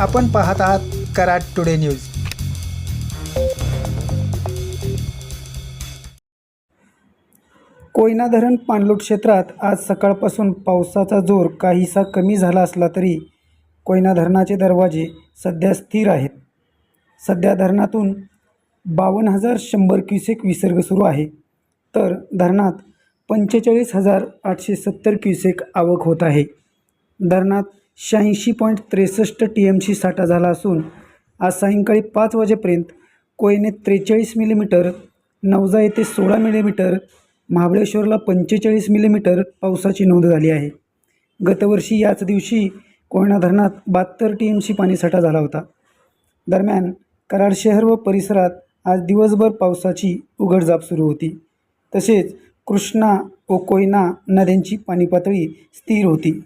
आपण पाहत आहात कराड टुडे न्यूज. कोयना धरण पाणलोट क्षेत्रात आज सकाळपासून पावसाचा जोर काहीसा कमी झाला असला तरी कोयना धरणाचे दरवाजे सध्या स्थिर आहेत. सध्या धरणातून बावन्न हजार शंभर क्युसेक विसर्ग सुरू आहे. तर धरणात पंचेचाळीस हजार आठशे सत्तर क्युसेक आवक होत आहे. धरणात शहाऐंशी पॉईंट त्रेसष्ट टी एम सी साठा झाला असून आज सायंकाळी पाच वाजेपर्यंत कोयने त्रेचाळीस मिलीमीटर नवजा येथे सोळा मिलीमीटर महाबळेश्वरला पंचेचाळीस मिलीमीटर पावसाची नोंद झाली आहे. गतवर्षी याच दिवशी कोयना धरणात बहात्तर टी एम सी पाणीसाठा झाला होता. दरम्यान कराड शहर व परिसरात आज दिवसभर पावसाची उघडझाप सुरू होती. तसेच कृष्णा व कोयना नद्यांची पाणी पातळी स्थिर होती.